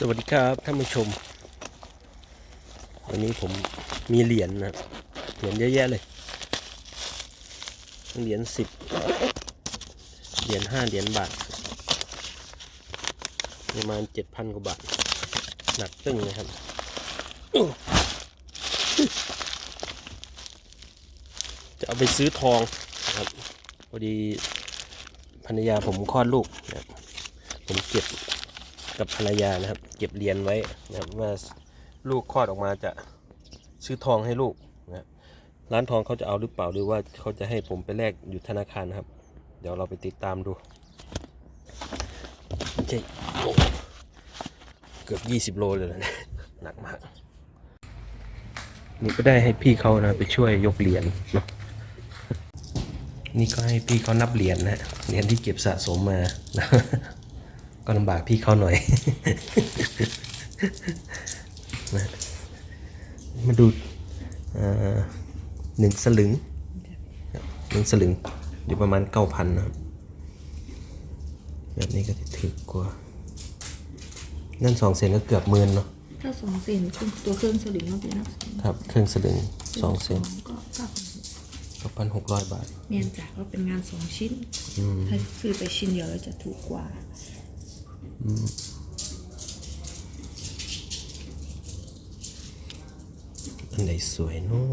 สวัสดีครับท่านผู้ชม วันนี้ผมมีเหรียญนะเหรียญเยอะแยะเลย เหรียญสิบเหรียญห้าเหรียญบาท ประมาณเจ็ดพันกว่าบาท หนักตึ้งเลยครับ จะเอาไปซื้อทองครับพอดีภรรยาผมคลอดลูกนะผมเก็บ กับภรรยานะครับ เก็บเหรียญไว้นะครับว่าลูกคลอดออกมาจะซื้อทองให้ลูกนะร้านทองเขาจะเอาหรือเปล่าหรือว่าเขาจะให้ผมไปแลกอยู่ธนาคารนะครับ เดี๋ยวเราไปติดตามดูโอเคโอ้เกือบ 20 โลเลยนะเนี่ยหนักมาก นี่ก็ได้ให้พี่เขานะไปช่วยยกเหรียญเนาะนี่ก็ให้พี่เขานับเหรียญนะเหรียญที่เก็บสะสมมานะ ก็ลำบากพี่เขาหน่อยนะมาดูเอ่อหนึ่งสลึงครับหนึ่งสลึงอยู่ประมาณเก้าพันนะครับ แบบนี้ก็จะถือกว่า นั่นสองเซนก็เกือบหมื่นเนาะถ้าสองเซนคือตัวเครื่องสลิงเราเป็นนักสองครับ เครื่องสลึงสองเซนก็เก้าพันหกเก้าพันหกร้อยบาทเนียนจากว่าเป็นงานสองชิ้น ถ้าซื้อไปชิ้นเดียวแล้วจะถูกกว่า อันไหนสวยเนาะ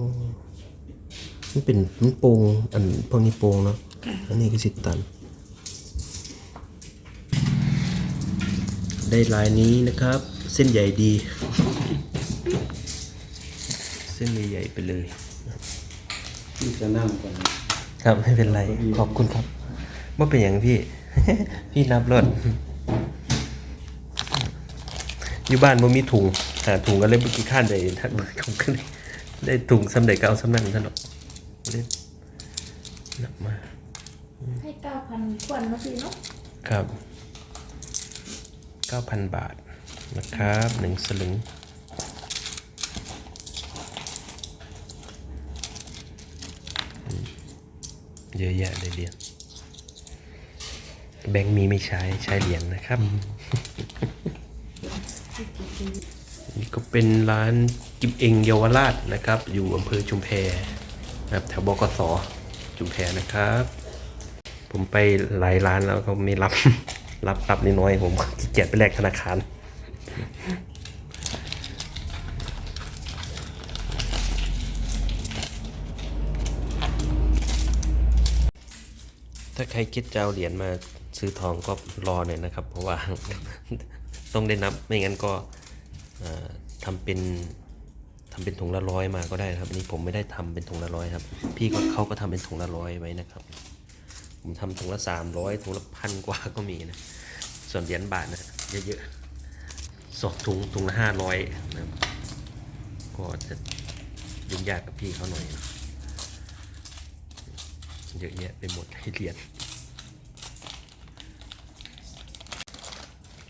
มันเป็นมันโปร่งอันพวกนี้โปร่งเนาะค่ะอันนี้ก็สิตัน ได้ลายนี้นะครับ เส้นใหญ่ดี เส้นใหญ่ๆไปเลยที่จะนั่งก่อนครับไม่เป็นไรขอบคุณครับว่าเป็นอย่างพี่ พี่นับรถ อยู่บ้านบ่มีถุงหาถุงก็เลยบุกี้ข้านได้ทักผมก็เลยได้ถุงสำเร็จก็เอาสำนักท่านหรอกเล่นหนักมากให้เก้าพันควนนะพี่เนาะครับ 9,000 บาทนะครับหนึ่งสลึงอืมเยอะแยะเลยเหรียญแบงค์มีไม่ใช้ใช้เหรียญนะครับนี่ ก็เป็นร้านกิมเองเยาวราชนะครับ อยู่อำเภอชุมแพนะครับแถวบกสชุมแพนะครับ ผมไปหลายร้านแล้วเขาไม่รับรับรับน้อยผมขี้เกียจไปแลกธนาคารถ้าใครคิดจะเอาเหรียญมาซื้อทองก็รอหน่อยนะครับ เพราะว่า ต้องได้นับไม่งั้นก็ ทำเป็นทำเป็นถุงละร้อยมาก็ได้ครับอันนี่ผมไม่ได้ทำเป็นถุงละร้อยครับ พี่ก็เขาก็ทำเป็นถุงละร้อยไว้นะครับ ผมทำถุงละสามร้อยถุงละพันกว่าก็มีนะส่วนเหรียญบาทนะเยอะๆสองถุงถุงละห้าร้อยนะก็จะยุ่งยากกับพี่เขาหน่อยนะเยอะแยะไปหมดให้เหรียญ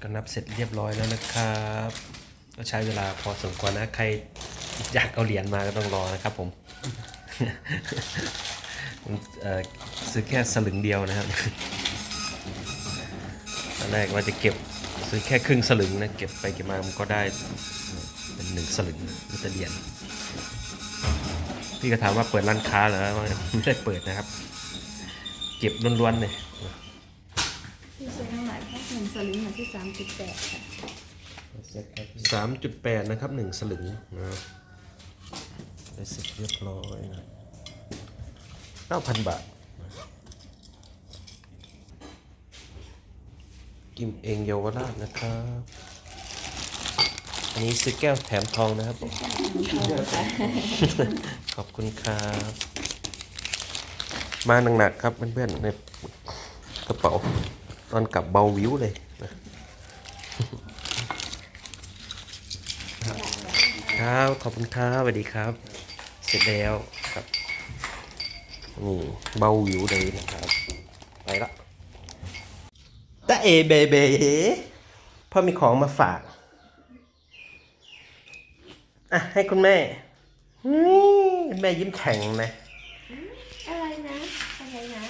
ก็นับเสร็จเรียบร้อยแล้วนะครับ ก็ใช้เวลาพอสมควรนะใครอยากเอาเหรียญมาก็ต้องรอนะครับผมซื้อแค่สลึงเดียวนะครับตอนแรกว่าจะเก็บซื้อแค่ครึ่งสลึงนะเก็บไปเก็บมามันก็ได้เป็นหนึ่งสลึงมันจะเหรียญพี่ก็ถามว่าเปิดร้านค้าเหรอว่าไม่ได้เปิดนะครับ เก็บล้วนๆเลยที่ซื้อทั้งหลายแค่หนึ่งสลิงอยู่ที่สามจุดแปดค่ะ เสร็จครับสามจุดแปดนะครับหนึ่งสลึงนะครับได้เสร็จเรียบร้อยนะเก้าพันบาท กิมเองเยาวราชนะครับ อันนี้ซื้อแก้วแถมทองนะครับผมขอบคุณครับ มาหนักๆครับเพื่อนๆในกระเป๋า ตอนกลับเบาวิวเลยนะ ครับ ขอบคุณครับสวัสดีครับ เสร็จแล้วครับนี่เบาวิวเลยนะครับไปละตาเอเบเบพ่อมีของมาฝาก อะ ให้คุณแม่นี่แม่ยิ้มแข็งนะอะไรนะ อะไรนะ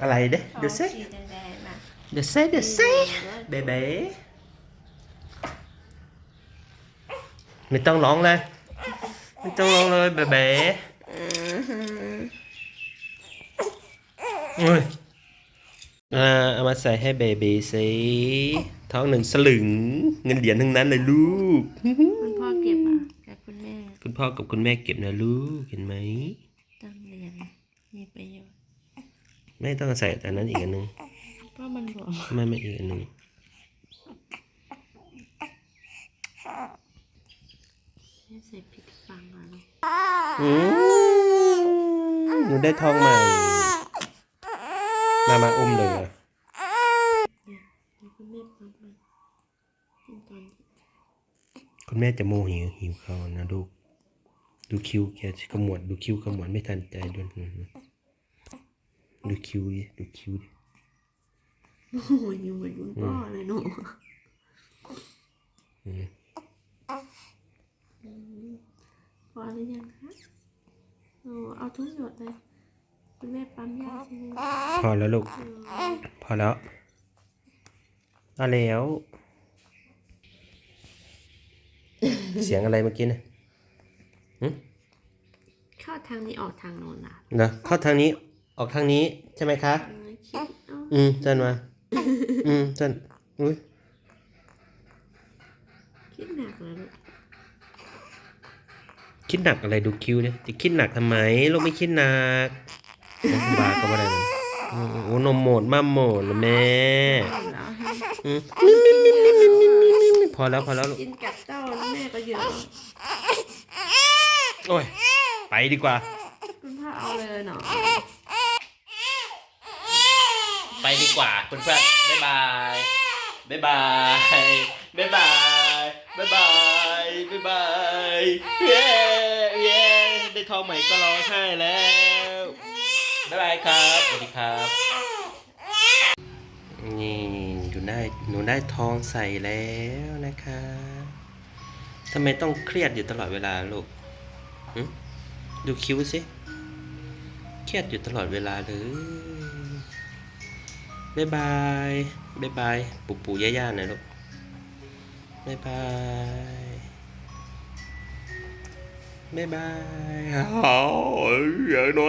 อะไรเด้เดี๋ยวเซ่สีแดงๆนะเดี๋ยวเซ่เดี๋ยวเซ่เบเบ ไม่ต้องร้องเลย ไม่ต้องร้องเลยเบเบ้เอ้ยอ่าเอามาใส่ให้เบบีสิท้องหนึ่งสลึง เงินเหรียญทั้งนั้นเลยลูก คุณพ่อเก็บอะกับคุณแม่ คุณพ่อกับคุณแม่เก็บนะลูก เห็นไหมต้องเรียนมีประโยชน์ไม่ต้องใส่แต่นั้นอีกอันหนึงเพราะมันบอกไม่ไม่อีกอันหนึง ไม่ใส่ผิดฟังอะลูกอืมหนูได้ทองใหม่ มามาอุ้มเลยอะแล้วคุณแม่ปั๊มมันกินตอนคุณแม่จะโมหิวหิวเขาวนะลูก ดูคิวแกขมวด ดูคิวขมวดไม่ทันใจด้วยอืมดูคิวดิดูคิวดิโอ้ยยังเหมือนคุณพ่อเลยหนู อืม พอหรือยังคะโอ้เอาทุกหยดเลย คุณแม่ปั๊มยาใช่ไหมพอแล้วลูก พอแล้วเอาแล้ว เสียงอะไรเมื่อกี้นะเข้าทางนี้ออกทางโน้นอะเนอะเข้าทางนี้ออกทางนี้ใช่ไหมคะ เออคิดเอา อืมจันมา อืมจันอุ้ย คิดหนักเลยลูก คิดหนักอะไรดูคิวเนี่ยจะคิดหนักทำไมลูกไม่คิดหนักบาก็ไม่ได้เลยอืมโอ้นมหมดมาหมดเลยแม่เอาแล้วให้อืมพอแล้วพอแล้วลูกกินกับเจ้าแม่ก็เยอะโอ้ยไปดีกว่า คุณพ่อเอาเลยเนาะไปดีกว่าเพื่อนๆบ๊ายบายบ๊ายบายบ๊ายบายบ๊ายบายบ๊ายบายเย้เย้ ได้ทองใหม่ก็ร้องไห้แล้ว บ๊ายบายครับ สวัสดีครับ นี่อยู่ได้หนูได้ทองใส่แล้วนะคะทำไมต้องเครียดอยู่ตลอดเวลาลูกดูคิ้วสิ เครียดอยู่ตลอดเวลาเลยบ๊ายบายบ๊ายบาย ปู่ปู่ย่าย่าหน่อยลูกบ๊ายบาย บ๊ายบายอ้าวอยากน